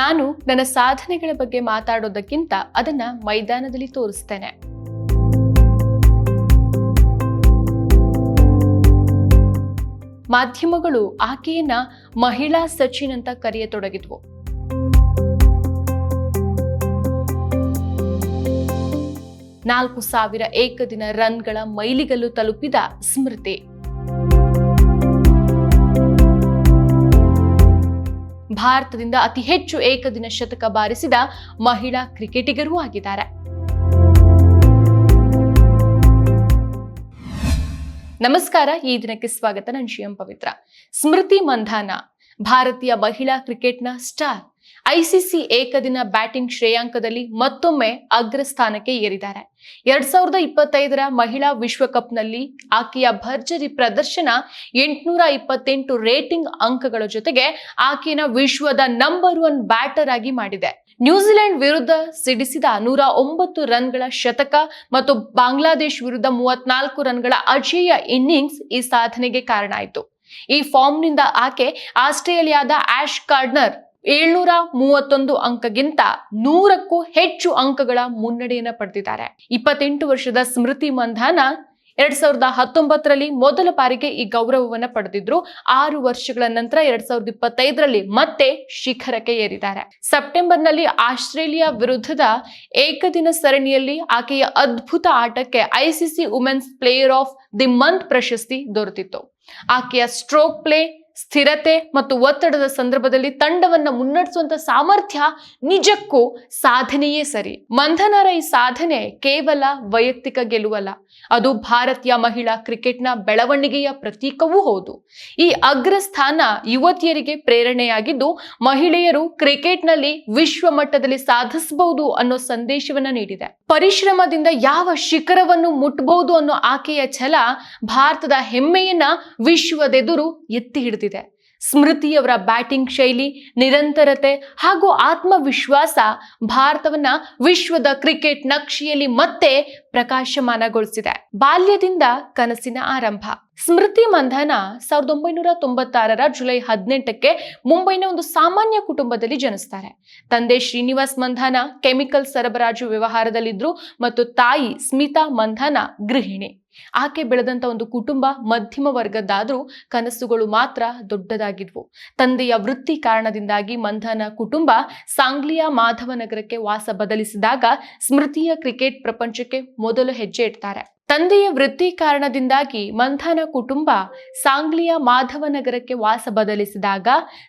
ನಾನು ನನ್ನ ಸಾಧನೆಗಳ ಬಗ್ಗೆ ಮಾತಾಡೋದಕ್ಕಿಂತ ಅದನ್ನ ಮೈದಾನದಲ್ಲಿ ತೋರಿಸ್ತೇನೆ. ಮಾಧ್ಯಮಗಳು ಆಕೆಯನ್ನ ಮಹಿಳಾ ಸಚಿನ್ ಅಂತ ಕರೆಯತೊಡಗಿದ್ವು. ನಾಲ್ಕು ಸಾವಿರ ಏಕದಿನ ರನ್ಗಳ ಮೈಲಿಗಲ್ಲು ತಲುಪಿದ ಸ್ಮೃತಿ. ಭಾರತದಿಂದ ಅತಿ ಹೆಚ್ಚು ಏಕದಿನ ಶತಕ ಬಾರಿಸಿದ ಮಹಿಳಾ ಕ್ರಿಕೆಟಿಗರೂ ಆಗಿದ್ದಾರೆ. ನಮಸ್ಕಾರ, ಈ ದಿನಕ್ಕೆ ಸ್ವಾಗತ. ನಾನು ಶಿವಂ ಪವಿತ್ರ. ಸ್ಮೃತಿ ಮಂಧಾನ, ಭಾರತೀಯ ಮಹಿಳಾ ಕ್ರಿಕೆಟ್ನ ಸ್ಟಾರ್. ಐಸಿಸಿ ಏಕದಿನ ಬ್ಯಾಟಿಂಗ್ ಶ್ರೇಯಾಂಕದಲ್ಲಿ ಮತ್ತೊಮ್ಮೆ ಅಗ್ರಸ್ಥಾನಕ್ಕೆ ಏರಿದ್ದಾರೆ. ಎರಡ್ ಸಾವಿರದ ಇಪ್ಪತ್ತೈದರ ಮಹಿಳಾ ವಿಶ್ವಕಪ್ನಲ್ಲಿ ಆಕೆಯ ಭರ್ಜರಿ ಪ್ರದರ್ಶನ ಎಂಟುನೂರ ಇಪ್ಪತ್ತೆಂಟು ರೇಟಿಂಗ್ ಅಂಕಗಳ ಜೊತೆಗೆ ಆಕೆಯನ್ನ ವಿಶ್ವದ ನಂಬರ್ ಒನ್ ಬ್ಯಾಟರ್ ಆಗಿ ಮಾಡಿದೆ. ನ್ಯೂಜಿಲೆಂಡ್ ವಿರುದ್ಧ ಸಿಡಿಸಿದ ನೂರ ಒಂಬತ್ತು ರನ್ಗಳ ಶತಕ ಮತ್ತು ಬಾಂಗ್ಲಾದೇಶ್ ವಿರುದ್ಧ ಮೂವತ್ನಾಲ್ಕು ರನ್ಗಳ ಅಜೇಯ ಇನ್ನಿಂಗ್ಸ್ ಈ ಸಾಧನೆಗೆ ಕಾರಣ ಆಯಿತು. ಈ ಫಾರ್ಮ್ನಿಂದ ಆಕೆ ಆಸ್ಟ್ರೇಲಿಯಾದ ಆಶ್ ಕಾರ್ಡ್ನರ್ ಏಳ್ನೂರ ಮೂವತ್ತೊಂದು ಅಂಕಗಿಂತ ನೂರಕ್ಕೂ ಹೆಚ್ಚು ಅಂಕಗಳ ಮುನ್ನಡೆಯನ್ನ ಪಡೆದಿದ್ದಾರೆ. ಇಪ್ಪತ್ತೆಂಟು ವರ್ಷದ ಸ್ಮೃತಿ ಮಂಧಾನ ಎರಡ್ ಸಾವಿರದ ಹತ್ತೊಂಬತ್ತರಲ್ಲಿ ಮೊದಲ ಬಾರಿಗೆ ಈ ಗೌರವವನ್ನ ಪಡೆದಿದ್ರು. ಆರು ವರ್ಷಗಳ ನಂತರ ಎರಡ್ ಸಾವಿರದ ಇಪ್ಪತ್ತೈದರಲ್ಲಿ ಮತ್ತೆ ಶಿಖರಕ್ಕೆ ಏರಿದ್ದಾರೆ. ಸೆಪ್ಟೆಂಬರ್ನಲ್ಲಿ ಆಸ್ಟ್ರೇಲಿಯಾ ವಿರುದ್ಧದ ಏಕದಿನ ಸರಣಿಯಲ್ಲಿ ಆಕೆಯ ಅದ್ಭುತ ಆಟಕ್ಕೆ ICC women's player of the month ಪ್ರಶಸ್ತಿ ದೊರೆತಿತ್ತು. ಆಕೆಯ ಸ್ಟ್ರೋಕ್ ಪ್ಲೇ ಸ್ಥಿರತೆ ಮತ್ತು ಒತ್ತಡದ ಸಂದರ್ಭದಲ್ಲಿ ತಂಡವನ್ನ ಮುನ್ನಡೆಸುವಂತ ಸಾಮರ್ಥ್ಯ ನಿಜಕ್ಕೂ ಸಾಧನೆಯೇ ಸರಿ. ಮಂಧನರ ಈ ಸಾಧನೆ ಕೇವಲ ವೈಯಕ್ತಿಕ ಗೆಲುವಲ್ಲ. ಅದು ಭಾರತೀಯ ಮಹಿಳಾ ಕ್ರಿಕೆಟ್ನ ಬೆಳವಣಿಗೆಯ ಪ್ರತೀಕವೂ ಹೌದು. ಈ ಅಗ್ರಸ್ಥಾನ ಯುವತಿಯರಿಗೆ ಪ್ರೇರಣೆಯಾಗಿದ್ದು, ಮಹಿಳೆಯರು ಕ್ರಿಕೆಟ್ನಲ್ಲಿ ವಿಶ್ವ ಮಟ್ಟದಲ್ಲಿ ಸಾಧಿಸಬಹುದು ಅನ್ನೋ ಸಂದೇಶವನ್ನ ನೀಡಿದೆ. ಪರಿಶ್ರಮದಿಂದ ಯಾವ ಶಿಖರವನ್ನು ಮುಟ್ಟಬಹುದು ಅನ್ನೋ ಆಕೆಯ ಛಲ ಭಾರತದ ಹೆಮ್ಮೆಯನ್ನ ವಿಶ್ವದೆದುರು ಎತ್ತಿ ಹಿಡಿದಿದೆ. ಸ್ಮೃತಿಯವರ ಬ್ಯಾಟಿಂಗ್ ಶೈಲಿ, ನಿರಂತರತೆ ಹಾಗೂ ಆತ್ಮವಿಶ್ವಾಸ ಭಾರತವನ್ನ ವಿಶ್ವದ ಕ್ರಿಕೆಟ್ ನಕ್ಷೆಯಲ್ಲಿ ಮತ್ತೆ ಪ್ರಕಾಶಮಾನಗೊಳಿಸಿದೆ. ಬಾಲ್ಯದಿಂದ ಕನಸಿನ ಆರಂಭ. ಸ್ಮೃತಿ ಮಂಧನ ಸಾವಿರದ ಒಂಬೈನೂರ ತೊಂಬತ್ತಾರರ ಜುಲೈ ಹದಿನೆಂಟಕ್ಕೆ ಮುಂಬೈನ ಒಂದು ಸಾಮಾನ್ಯ ಕುಟುಂಬದಲ್ಲಿ ಜನಿಸ್ತಾರೆ. ತಂದೆ ಶ್ರೀನಿವಾಸ್ ಮಂಧನ ಕೆಮಿಕಲ್ ಸರಬರಾಜು ವ್ಯವಹಾರದಲ್ಲಿದ್ರು ಮತ್ತು ತಾಯಿ ಸ್ಮಿತಾ ಮಂಧನ ಗೃಹಿಣಿ. ಆಕೆ ಬೆಳೆದಂತ ಒಂದು ಕುಟುಂಬ ಮಧ್ಯಮ ವರ್ಗದ್ದಾದ್ರೂ ಕನಸುಗಳು ಮಾತ್ರ ದೊಡ್ಡದಾಗಿದ್ವು. ತಂದೆಯ ವೃತ್ತಿ ಕಾರಣದಿಂದಾಗಿ ಮಂಧನ ಕುಟುಂಬ ಸಾಂಗ್ಲಿಯಾ ಮಾಧವನಗರಕ್ಕೆ ವಾಸ ಬದಲಿಸಿದಾಗ ಸ್ಮೃತಿಯ ಕ್ರಿಕೆಟ್ ಪ್ರಪಂಚಕ್ಕೆ ಮೊದಲು ಹೆಜ್ಜೆ ಇಡ್ತಾರೆ. ತಂದೆಯ ವೃತ್ತಿ ಕಾರಣದಿಂದಾಗಿ ಮಂಧನ ಕುಟುಂಬ ಸಾಂಗ್ಲಿಯ ಮಾಧವನಗರಕ್ಕೆ ವಾಸ ಬದಲಿಸಿದಾಗ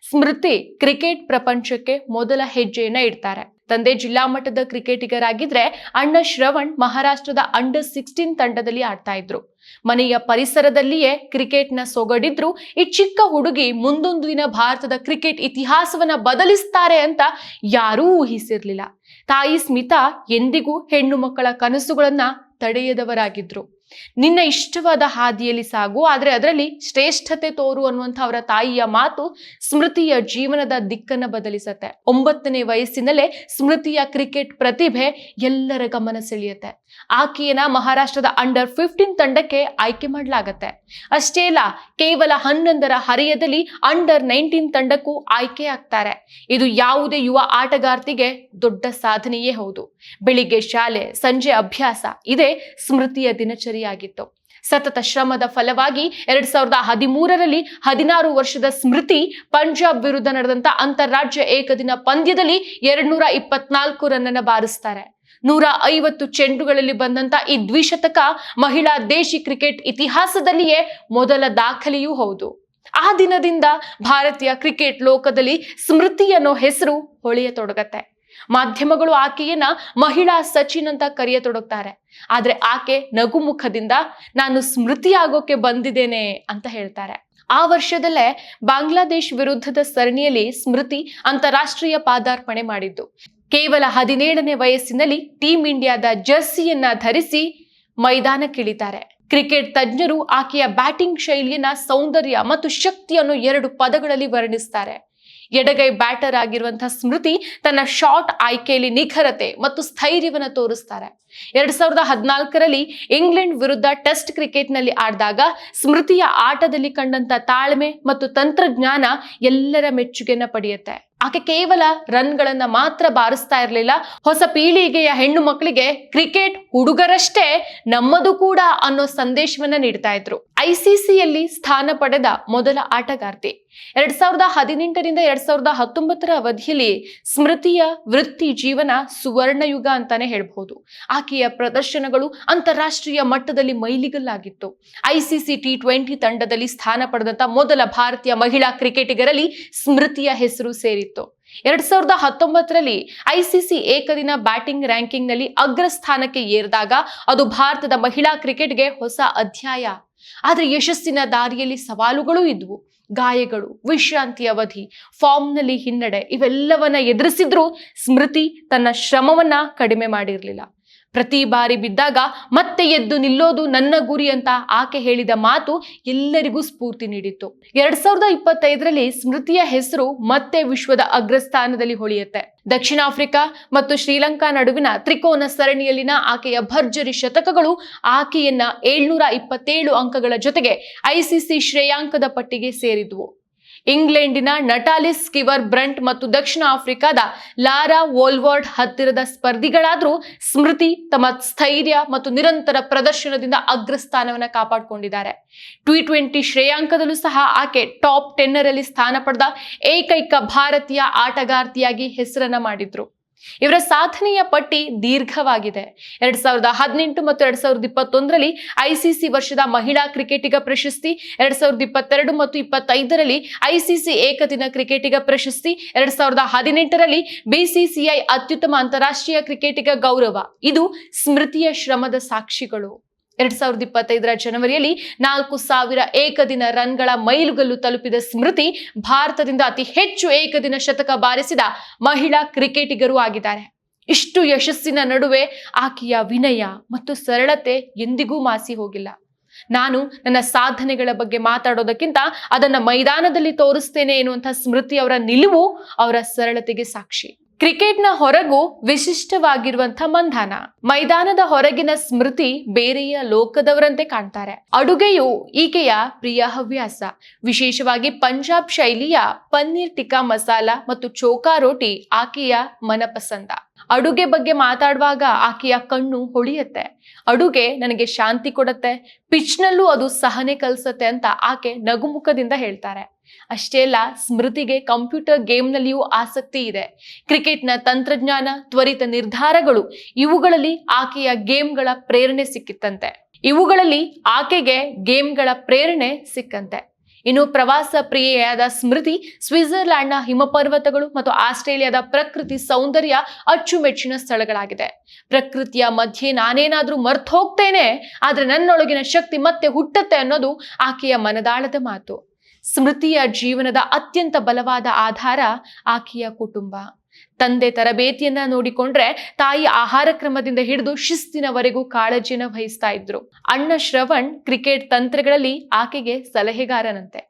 ಸ್ಮೃತಿ ಕ್ರಿಕೆಟ್ ಪ್ರಪಂಚಕ್ಕೆ ಮೊದಲ ಹೆಜ್ಜೆಯನ್ನ ಇಡ್ತಾರೆ. ತಂದೆ ಜಿಲ್ಲಾ ಮಟ್ಟದ ಕ್ರಿಕೆಟಿಗರಾಗಿದ್ರೆ ಅಣ್ಣ ಶ್ರವಣ್ ಮಹಾರಾಷ್ಟ್ರದ ಅಂಡರ್ ಸಿಕ್ಸ್ಟೀನ್ ತಂಡದಲ್ಲಿ ಆಡ್ತಾ ಇದ್ರು. ಮನೆಯ ಪರಿಸರದಲ್ಲಿಯೇ ಕ್ರಿಕೆಟ್ನ ಸೊಗಡಿದ್ರು. ಈ ಚಿಕ್ಕ ಹುಡುಗಿ ಮುಂದೊಂದು ದಿನ ಭಾರತದ ಕ್ರಿಕೆಟ್ ಇತಿಹಾಸವನ್ನ ಬದಲಿಸ್ತಾರೆ ಅಂತ ಯಾರೂ ಊಹಿಸಿರ್ಲಿಲ್ಲ. ತಾಯಿ ಸ್ಮಿತಾ ಎಂದಿಗೂ ಹೆಣ್ಣು ಮಕ್ಕಳ ಕನಸುಗಳನ್ನ ತಡೆಯದವರಾಗಿದ್ರು. ನಿನ್ನ ಇಷ್ಟವಾದ ಹಾದಿಯಲ್ಲಿ ಸಾಗು. ಆದರೆ ಅದರಲ್ಲಿ ಶ್ರೇಷ್ಠತೆ ತೋರು ಅನ್ನುವಂಥ ಅವರ ತಾಯಿಯ ಮಾತು ಸ್ಮೃತಿಯ ಜೀವನದ ದಿಕ್ಕನ್ನ ಬದಲಿಸತ್ತೆ. ಒಂಬತ್ತನೇ ವಯಸ್ಸಿನಲ್ಲೇ ಸ್ಮೃತಿಯ ಕ್ರಿಕೆಟ್ ಪ್ರತಿಭೆ ಎಲ್ಲರ ಗಮನ ಸೆಳೆಯುತ್ತೆ. ಆಕೆಯನ್ನ ಮಹಾರಾಷ್ಟ್ರದ ಅಂಡರ್ ಫಿಫ್ಟೀನ್ ತಂಡಕ್ಕೆ ಆಯ್ಕೆ ಮಾಡಲಾಗತ್ತೆ. ಅಷ್ಟೇ ಅಲ್ಲ, ಕೇವಲ ಹನ್ನೊಂದರ ಹರೆಯದಲ್ಲಿ ಅಂಡರ್ ನೈನ್ಟೀನ್ ತಂಡಕ್ಕೂ ಆಯ್ಕೆ ಆಗ್ತಾರೆ. ಇದು ಯಾವುದೇ ಯುವ ಆಟಗಾರ್ತಿಗೆ ದೊಡ್ಡ ಸಾಧನೆಯೇ ಹೌದು. ಬೆಳಿಗ್ಗೆ ಶಾಲೆ, ಸಂಜೆ ಅಭ್ಯಾಸ, ಇದೇ ಸ್ಮೃತಿಯ ದಿನಚರಿಯಾಗಿತ್ತು ಸತತ ಶ್ರಮದ ಫಲವಾಗಿ ಎರಡ್ ಸಾವಿರದ ಹದಿಮೂರರಲ್ಲಿ ಹದಿನಾರು ವರ್ಷದ ಸ್ಮೃತಿ ಪಂಜಾಬ್ ವಿರುದ್ಧ ನಡೆದಂತ ಅಂತಾರಾಜ್ಯ ಏಕದಿನ ಪಂದ್ಯದಲ್ಲಿ ಎರಡ್ನೂರ ಇಪ್ಪತ್ನಾಲ್ಕು ರನ್ನ ಬಾರಿಸ್ತಾರೆ. ನೂರ ಐವತ್ತು ಚೆಂಡುಗಳಲ್ಲಿ ಬಂದಂತ ಈ ದ್ವಿಶತಕ ಮಹಿಳಾ ದೇಶಿ ಕ್ರಿಕೆಟ್ ಇತಿಹಾಸದಲ್ಲಿಯೇ ಮೊದಲ ದಾಖಲೆಯೂ ಹೌದು. ಆ ದಿನದಿಂದ ಭಾರತೀಯ ಕ್ರಿಕೆಟ್ ಲೋಕದಲ್ಲಿ ಸ್ಮೃತಿ ಅನ್ನೋ ಹೆಸರು ಹೊಳೆಯತೊಡಗತ್ತೆ. ಮಾಧ್ಯಮಗಳು ಆಕೆಯನ್ನ ಮಹಿಳಾ ಸಚಿನ್ ಅಂತ ಕರೆಯತೊಡಗ್ತಾರೆ. ಆದ್ರೆ ಆಕೆ ನಗುಮುಖದಿಂದ ನಾನು ಸ್ಮೃತಿ ಆಗೋಕೆ ಬಂದಿದ್ದೇನೆ ಅಂತ ಹೇಳ್ತಾರೆ. ಆ ವರ್ಷದಲ್ಲೇ ಬಾಂಗ್ಲಾದೇಶ್ ವಿರುದ್ಧದ ಸರಣಿಯಲ್ಲಿ ಸ್ಮೃತಿ ಅಂತಾರಾಷ್ಟ್ರೀಯ ಪಾದಾರ್ಪಣೆ ಮಾಡಿದ್ದು. ಕೇವಲ ಹದಿನೇಳನೇ ವಯಸ್ಸಿನಲ್ಲಿ ಟೀಂ ಇಂಡಿಯಾದ ಜರ್ಸಿಯನ್ನ ಧರಿಸಿ ಮೈದಾನಕ್ಕಿಳಿತಾರೆ. ಕ್ರಿಕೆಟ್ ತಜ್ಞರು ಆಕೆಯ ಬ್ಯಾಟಿಂಗ್ ಶೈಲಿಯನ್ನ, ಸೌಂದರ್ಯ ಮತ್ತು ಶಕ್ತಿಯನ್ನು ಎರಡು ಪದಗಳಲ್ಲಿ ವರ್ಣಿಸ್ತಾರೆ. ಎಡಗೈ ಬ್ಯಾಟರ್ ಆಗಿರುವಂತಹ ಸ್ಮೃತಿ ತನ್ನ ಶಾಟ್ ಆಯ್ಕೆಯಲ್ಲಿ ನಿಖರತೆ ಮತ್ತು ಸ್ಥೈರ್ಯವನ್ನು ತೋರಿಸ್ತಾರೆ. ಎರಡ್ ಸಾವಿರದ ಹದಿನಾಲ್ಕರಲ್ಲಿ ಇಂಗ್ಲೆಂಡ್ ವಿರುದ್ಧ ಟೆಸ್ಟ್ ಕ್ರಿಕೆಟ್ನಲ್ಲಿ ಆಡಿದಾಗ ಸ್ಮೃತಿಯ ಆಟದಲ್ಲಿ ಕಂಡಂತ ತಾಳ್ಮೆ ಮತ್ತು ತಂತ್ರಜ್ಞಾನ ಎಲ್ಲರ ಮೆಚ್ಚುಗೆಯನ್ನ ಪಡೆಯುತ್ತೆ. ಆಕೆ ಕೇವಲ ರನ್ಗಳನ್ನ ಮಾತ್ರ ಬಾರಿಸ್ತಾ ಇರಲಿಲ್ಲ, ಹೊಸ ಪೀಳಿಗೆಯ ಹೆಣ್ಣು ಮಕ್ಕಳಿಗೆ ಕ್ರಿಕೆಟ್ ಹುಡುಗರಷ್ಟೇ ನಮ್ಮದು ಕೂಡ ಅನ್ನೋ ಸಂದೇಶವನ್ನ ನೀಡ್ತಾ ಇದ್ರು. ಐಸಿಸಿಯಲ್ಲಿ ಸ್ಥಾನ ಪಡೆದ ಮೊದಲ ಆಟಗಾರ್ತಿ. ಎರಡ್ ಸಾವಿರದ ಹದಿನೆಂಟರಿಂದ ಎರಡ್ ಸಾವಿರದ ಹತ್ತೊಂಬತ್ತರ ಅವಧಿಯಲ್ಲಿ ಸ್ಮೃತಿಯ ವೃತ್ತಿ ಜೀವನ ಸುವರ್ಣ ಯುಗ ಅಂತಾನೆ ಹೇಳ್ಬಹುದು. ಆಕೆಯ ಪ್ರದರ್ಶನಗಳು ಅಂತಾರಾಷ್ಟ್ರೀಯ ಮಟ್ಟದಲ್ಲಿ ಮೈಲಿಗಲ್ಲಾಗಿತ್ತು. ಐಸಿಸಿ ಟಿ ಟ್ವೆಂಟಿ ತಂಡದಲ್ಲಿ ಸ್ಥಾನ ಪಡೆದಂತ ಮೊದಲ ಭಾರತೀಯ ಮಹಿಳಾ ಕ್ರಿಕೆಟಿಗರಲ್ಲಿ ಸ್ಮೃತಿಯ ಹೆಸರು ಸೇರಿತ್ತು. ಎರಡ್ ಸಾವಿರದ ಹತ್ತೊಂಬತ್ತರಲ್ಲಿ ಐಸಿಸಿ ಏಕದಿನ ಬ್ಯಾಟಿಂಗ್ ರ್ಯಾಂಕಿಂಗ್ನಲ್ಲಿ ಅಗ್ರ ಸ್ಥಾನಕ್ಕೆ ಏರಿದಾಗ ಅದು ಭಾರತದ ಮಹಿಳಾ ಕ್ರಿಕೆಟ್ಗೆ ಹೊಸ ಅಧ್ಯಾಯ. ಆದ್ರೆ ಯಶಸ್ಸಿನ ದಾರಿಯಲ್ಲಿ ಸವಾಲುಗಳೂ ಇದ್ವು. ಗಾಯಗಳು ವಿಶ್ರಾಂತಿ ಅವಧಿ ಫಾರ್ಮ್ನಲ್ಲಿ ಹಿನ್ನಡೆ ಇವೆಲ್ಲವನ್ನ ಎದುರಿಸಿದ್ರೂ ಸ್ಮೃತಿ ತನ್ನ ಶ್ರಮವನ್ನ ಕಡಿಮೆ ಮಾಡಿರಲಿಲ್ಲ. ಪ್ರತಿ ಬಾರಿ ಬಿದ್ದಾಗ ಮತ್ತೆ ಎದ್ದು ನಿಲ್ಲೋದು ನನ್ನ ಗುರಿ ಅಂತ ಆಕೆ ಹೇಳಿದ ಮಾತು ಎಲ್ಲರಿಗೂ ಸ್ಫೂರ್ತಿ ನೀಡಿತ್ತು. ಎರಡ್ ಸಾವಿರದ ಇಪ್ಪತ್ತೈದರಲ್ಲಿ ಸ್ಮೃತಿಯ ಹೆಸರು ಮತ್ತೆ ವಿಶ್ವದ ಅಗ್ರಸ್ಥಾನದಲ್ಲಿ ಹೊಳೆಯುತ್ತೆ. ದಕ್ಷಿಣ ಆಫ್ರಿಕಾ ಮತ್ತು ಶ್ರೀಲಂಕಾ ನಡುವಿನ ತ್ರಿಕೋನ ಸರಣಿಯಲ್ಲಿನ ಆಕೆಯ ಭರ್ಜರಿ ಶತಕಗಳು ಆಕೆಯನ್ನ ಏಳ್ನೂರ ಇಪ್ಪತ್ತೇಳು ಅಂಕಗಳ ಜೊತೆಗೆ ಐಸಿಸಿ ಶ್ರೇಯಾಂಕದ ಪಟ್ಟಿಗೆ ಸೇರಿದ್ವು. ಇಂಗ್ಲೆಂಡಿನ ನಟಾಲಿಸ್ ಕಿವರ್ ಬ್ರಂಟ್ ಮತ್ತು ದಕ್ಷಿಣ ಆಫ್ರಿಕಾದ ಲಾರಾ ವೋಲ್ವರ್ಡ್ ಹತ್ತಿರದ ಸ್ಪರ್ಧಿಗಳಾದರೂ ಸ್ಮೃತಿ, ತಮ್ಮ ಸ್ಥೈರ್ಯ ಮತ್ತು ನಿರಂತರ ಪ್ರದರ್ಶನದಿಂದ ಅಗ್ರಸ್ಥಾನವನ್ನು ಕಾಪಾಡಿಕೊಂಡಿದ್ದಾರೆ. ಟಿ ಟ್ವೆಂಟಿ ಶ್ರೇಯಾಂಕದಲ್ಲೂ ಸಹ ಆಕೆ ಟಾಪ್ ಟೆನ್ನರಲ್ಲಿ ಸ್ಥಾನ ಪಡೆದ ಏಕೈಕ ಭಾರತೀಯ ಆಟಗಾರ್ತಿಯಾಗಿ ಹೆಸರನ್ನ ಮಾಡಿದ್ರು. ಇವರ ಸಾಧನೆಯ ಪಟ್ಟಿ ದೀರ್ಘವಾಗಿದೆ. ಎರಡ್ ಸಾವಿರದ ಹದಿನೆಂಟು ಮತ್ತು ಎರಡ್ ಸಾವಿರದ ಇಪ್ಪತ್ತೊಂದರಲ್ಲಿ ಐಸಿಸಿ ವರ್ಷದ ಮಹಿಳಾ ಕ್ರಿಕೆಟಿಗ ಪ್ರಶಸ್ತಿ, ಎರಡ್ ಸಾವಿರದ ಇಪ್ಪತ್ತೆರಡು ಮತ್ತು ಇಪ್ಪತ್ತೈದರಲ್ಲಿ ಐಸಿಸಿ ಏಕದಿನ ಕ್ರಿಕೆಟಿಗ ಪ್ರಶಸ್ತಿ, ಎರಡ್ ಸಾವಿರದ ಹದಿನೆಂಟರಲ್ಲಿ ಬಿಸಿಸಿಐ ಅತ್ಯುತ್ತಮ ಅಂತಾರಾಷ್ಟ್ರೀಯ ಕ್ರಿಕೆಟಿಗ ಗೌರವ. ಇದು ಸ್ಮೃತಿಯ ಶ್ರಮದ ಸಾಕ್ಷಿಗಳು. ಎರಡ್ ಸಾವಿರದ ಇಪ್ಪತ್ತೈದರ ಜನವರಿಯಲ್ಲಿ ನಾಲ್ಕು ಸಾವಿರ ಏಕದಿನ ರನ್ಗಳ ಮೈಲುಗಲ್ಲು ತಲುಪಿದ ಸ್ಮೃತಿ ಭಾರತದಿಂದ ಅತಿ ಹೆಚ್ಚು ಏಕದಿನ ಶತಕ ಬಾರಿಸಿದ ಮಹಿಳಾ ಕ್ರಿಕೆಟಿಗರು ಆಗಿದ್ದಾರೆ. ಇಷ್ಟು ಯಶಸ್ಸಿನ ನಡುವೆ ಆಕೆಯ ವಿನಯ ಮತ್ತು ಸರಳತೆ ಎಂದಿಗೂ ಮಾಸಿ ಹೋಗಿಲ್ಲ. ನಾನು ನನ್ನ ಸಾಧನೆಗಳ ಬಗ್ಗೆ ಮಾತಾಡೋದಕ್ಕಿಂತ ಅದನ್ನ ಮೈದಾನದಲ್ಲಿ ತೋರಿಸ್ತೇನೆ ಎನ್ನುವಂತಹ ಸ್ಮೃತಿ ಅವರ ನಿಲುವು ಅವರ ಸರಳತೆಗೆ ಸಾಕ್ಷಿ. ಕ್ರಿಕೆಟ್ನ ಹೊರಗೂ ವಿಶಿಷ್ಟವಾಗಿರುವಂತಹ ಮಂಧಾನ. ಮೈದಾನದ ಹೊರಗಿನ ಸ್ಮೃತಿ ಬೇರೆಯ ಲೋಕದವರಂತೆ ಕಾಣ್ತಾರೆ. ಅಡುಗೆಯು ಈಕೆಯ ಪ್ರಿಯ ಹವ್ಯಾಸ. ವಿಶೇಷವಾಗಿ ಪಂಜಾಬ್ ಶೈಲಿಯ ಪನ್ನೀರ್ ಟಿಕ್ಕಾ ಮಸಾಲ ಮತ್ತು ಚೋಕಾ ರೋಟಿ ಆಕೆಯ ಮನಪಸಂದ. ಅಡುಗೆ ಬಗ್ಗೆ ಮಾತಾಡುವಾಗ ಆಕೆಯ ಕಣ್ಣು ಹೊಳಿಯುತ್ತೆ. ಅಡುಗೆ ನನಗೆ ಶಾಂತಿ ಕೊಡುತ್ತೆ. ಪಿಚ್ನಲ್ಲೂ ಅದು ಸಹನೆ ಕಲಿಸುತ್ತೆ ಅಂತ ಆಕೆ ನಗುಮುಖದಿಂದ ಹೇಳ್ತಾರೆ. ಅಷ್ಟೇ ಅಲ್ಲ, ಸ್ಮೃತಿಗೆ ಕಂಪ್ಯೂಟರ್ ಗೇಮ್ನಲ್ಲಿಯೂ ಆಸಕ್ತಿ ಇದೆ. ಕ್ರಿಕೆಟ್ನ ತಂತ್ರಜ್ಞಾನ, ತ್ವರಿತ ನಿರ್ಧಾರಗಳು ಇವುಗಳಲ್ಲಿ ಆಕೆಯ ಗೇಮ್ಗಳ ಪ್ರೇರಣೆ ಸಿಕ್ಕಿತ್ತಂತೆ. ಇವುಗಳಲ್ಲಿ ಆಕೆಗೆ ಗೇಮ್ಗಳ ಪ್ರೇರಣೆ ಸಿಕ್ಕಂತೆ. ಇನ್ನು ಪ್ರವಾಸ ಪ್ರಿಯೆಯಾದ ಸ್ಮೃತಿ, ಸ್ವಿಟ್ಜರ್ಲ್ಯಾಂಡ್ನ ಹಿಮಪರ್ವತಗಳು ಮತ್ತು ಆಸ್ಟ್ರೇಲಿಯಾದ ಪ್ರಕೃತಿ ಸೌಂದರ್ಯ ಅಚ್ಚುಮೆಚ್ಚಿನ ಸ್ಥಳಗಳಾಗಿದೆ. ಪ್ರಕೃತಿಯ ಮಧ್ಯೆ ನಾನೇನಾದ್ರೂ ಮರ್ತ್ ಹೋಗ್ತೇನೆ ಆದ್ರೆ ನನ್ನೊಳಗಿನ ಶಕ್ತಿ ಮತ್ತೆ ಹುಟ್ಟತ್ತೆ ಅನ್ನೋದು ಆಕೆಯ ಮನದಾಳದ ಮಾತು. ಸ್ಮೃತಿಯ ಜೀವನದ ಅತ್ಯಂತ ಬಲವಾದ ಆಧಾರ ಆಕೆಯ ಕುಟುಂಬ. ತಂದೆ ತರಬೇತಿಯನ್ನ ನೋಡಿಕೊಂಡ್ರೆ ತಾಯಿ ಆಹಾರ ಕ್ರಮದಿಂದ ಹಿಡಿದು ಶಿಸ್ತಿನವರೆಗೂ ಕಾಳಜಿಯನ್ನು ವಹಿಸ್ತಾ ಇದ್ರು. ಅಣ್ಣ ಶ್ರವಣ್ ಕ್ರಿಕೆಟ್ ತಂತ್ರಗಳಲ್ಲಿ ಆಕೆಗೆ ಸಲಹೆಗಾರನಂತೆ.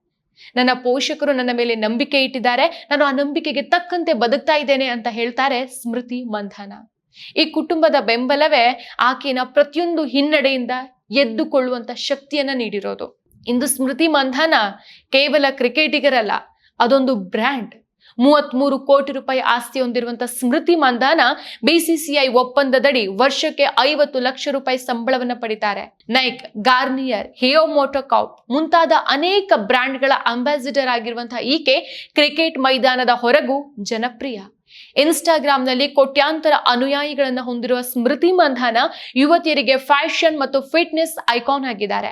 ನನ್ನ ಪೋಷಕರು ನನ್ನ ಮೇಲೆ ನಂಬಿಕೆ ಇಟ್ಟಿದ್ದಾರೆ, ನಾನು ಆ ನಂಬಿಕೆಗೆ ತಕ್ಕಂತೆ ಬದುಕ್ತಾ ಇದ್ದೇನೆ ಅಂತ ಹೇಳ್ತಾರೆ ಸ್ಮೃತಿ ಮಂಧನ. ಈ ಕುಟುಂಬದ ಬೆಂಬಲವೇ ಆಕೆನ ಪ್ರತಿಯೊಂದು ಹಿನ್ನಡೆಯಿಂದ ಎದ್ದುಕೊಳ್ಳುವಂತ ಶಕ್ತಿಯನ್ನ ನೀಡಿರೋದು. ಇಂದು ಸ್ಮೃತಿ ಮಂಧನ ಕೇವಲ ಕ್ರಿಕೆಟಿಗರಲ್ಲ, ಅದೊಂದು ಬ್ರ್ಯಾಂಡ್. ಮೂವತ್ಮೂರು ಕೋಟಿ ರೂಪಾಯಿ ಆಸ್ತಿ ಹೊಂದಿರುವಂತಹ ಸ್ಮೃತಿ ಮಂದಾನ ಬಿಸಿಸಿಐ ಒಪ್ಪಂದದಡಿ ವರ್ಷಕ್ಕೆ ಐವತ್ತು ಲಕ್ಷ ರೂಪಾಯಿ ಸಂಬಳವನ್ನು ಪಡಿತಾರೆ. ನೈಕ್ ಗಾರ್ನಿಯರ್ ಹಿಯೋ ಮೋಟೋಕಾಪ್ ಮುಂತಾದ ಅನೇಕ ಬ್ರ್ಯಾಂಡ್ಗಳ ಅಂಬಾಸಿಡರ್ ಆಗಿರುವಂತಹ ಈಕೆ ಕ್ರಿಕೆಟ್ ಮೈದಾನದ ಹೊರಗೂ ಜನಪ್ರಿಯ. ಇನ್ಸ್ಟಾಗ್ರಾಂನಲ್ಲಿ ಕೋಟ್ಯಾಂತರ ಅನುಯಾಯಿಗಳನ್ನು ಹೊಂದಿರುವ ಸ್ಮೃತಿ ಮಂಧಾನ ಯುವತಿಯರಿಗೆ ಫ್ಯಾಷನ್ ಮತ್ತು ಫಿಟ್ನೆಸ್ ಐಕಾನ್ ಆಗಿದ್ದಾರೆ.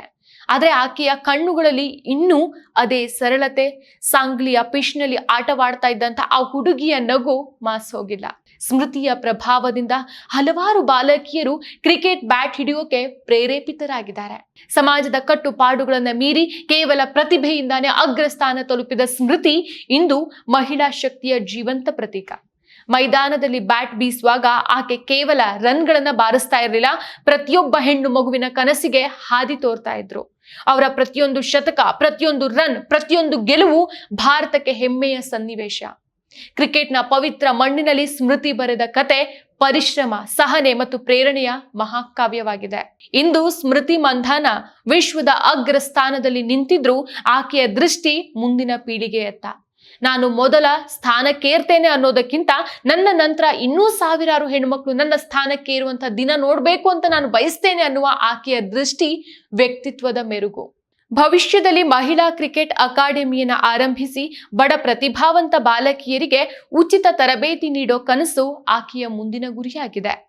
ಆದರೆ ಆಕೆಯ ಕಣ್ಣುಗಳಲ್ಲಿ ಇನ್ನೂ ಅದೇ ಸರಳತೆ. ಸಾಂಗ್ಲಿಯ ಪಿಶ್ನಲ್ಲಿ ಆಟವಾಡ್ತಾ ಇದ್ದಂಥ ಆ ಹುಡುಗಿಯ ನಗು ಮಾಸೋಗಿಲ್ಲ. ಸ್ಮೃತಿಯ ಪ್ರಭಾವದಿಂದ ಹಲವಾರು ಬಾಲಕಿಯರು ಕ್ರಿಕೆಟ್ ಬ್ಯಾಟ್ ಹಿಡಿಯೋಕೆ ಪ್ರೇರೇಪಿತರಾಗಿದ್ದಾರೆ. ಸಮಾಜದ ಕಟ್ಟುಪಾಡುಗಳನ್ನು ಮೀರಿ ಕೇವಲ ಪ್ರತಿಭೆಯಿಂದಾನೇ ಅಗ್ರಸ್ಥಾನ ತಲುಪಿದ ಸ್ಮೃತಿ ಇಂದು ಮಹಿಳಾ ಶಕ್ತಿಯ ಜೀವಂತ ಪ್ರತೀಕ. ಮೈದಾನದಲ್ಲಿ ಬ್ಯಾಟ್ ಬೀಸುವಾಗ ಆಕೆ ಕೇವಲ ರನ್ಗಳನ್ನ ಬಾರಿಸ್ತಾ ಇರಲಿಲ್ಲ, ಪ್ರತಿಯೊಬ್ಬ ಹೆಣ್ಣು ಮಗುವಿನ ಕನಸಿಗೆ ಹಾದಿ ತೋರ್ತಾ ಇದ್ರು. ಅವರ ಪ್ರತಿಯೊಂದು ಶತಕ, ಪ್ರತಿಯೊಂದು ರನ್, ಪ್ರತಿಯೊಂದು ಗೆಲುವು ಭಾರತಕ್ಕೆ ಹೆಮ್ಮೆಯ ಸನ್ನಿವೇಶ. ಕ್ರಿಕೆಟ್ನ ಪವಿತ್ರ ಮಣ್ಣಿನಲ್ಲಿ ಸ್ಮೃತಿ ಬರೆದ ಕತೆ ಪರಿಶ್ರಮ, ಸಹನೆ ಮತ್ತು ಪ್ರೇರಣೆಯ ಮಹಾಕಾವ್ಯವಾಗಿದೆ. ಇಂದು ಸ್ಮೃತಿ ಮಂಧಾನ ವಿಶ್ವದ ಅಗ್ರ ಸ್ಥಾನದಲ್ಲಿ ನಿಂತಿದ್ರೂ ಆಕೆಯ ದೃಷ್ಟಿ ಮುಂದಿನ ಪೀಳಿಗೆಯತ್ತ. ನಾನು ಮೊದಲ ಸ್ಥಾನಕ್ಕೇರ್ತೇನೆ ಅನ್ನೋದಕ್ಕಿಂತ ನನ್ನ ನಂತರ ಇನ್ನೂ ಸಾವಿರಾರು ಹೆಣ್ಮಕ್ಳು ನನ್ನ ಸ್ಥಾನಕ್ಕೆ ಇರುವಂತ ದಿನ ನೋಡ್ಬೇಕು ಅಂತ ನಾನು ಬಯಸ್ತೇನೆ ಅನ್ನುವ ಆಕೆಯ ದೃಷ್ಟಿ ವ್ಯಕ್ತಿತ್ವದ ಮೆರುಗು. ಭವಿಷ್ಯದಲ್ಲಿ ಮಹಿಳಾ ಕ್ರಿಕೆಟ್ ಅಕಾಡೆಮಿಯನ್ನು ಆರಂಭಿಸಿ ಬಡ ಪ್ರತಿಭಾವಂತ ಬಾಲಕಿಯರಿಗೆ ಉಚಿತ ತರಬೇತಿ ನೀಡೋ ಕನಸು ಆಕೆಯ ಮುಂದಿನ ಗುರಿಯಾಗಿದೆ.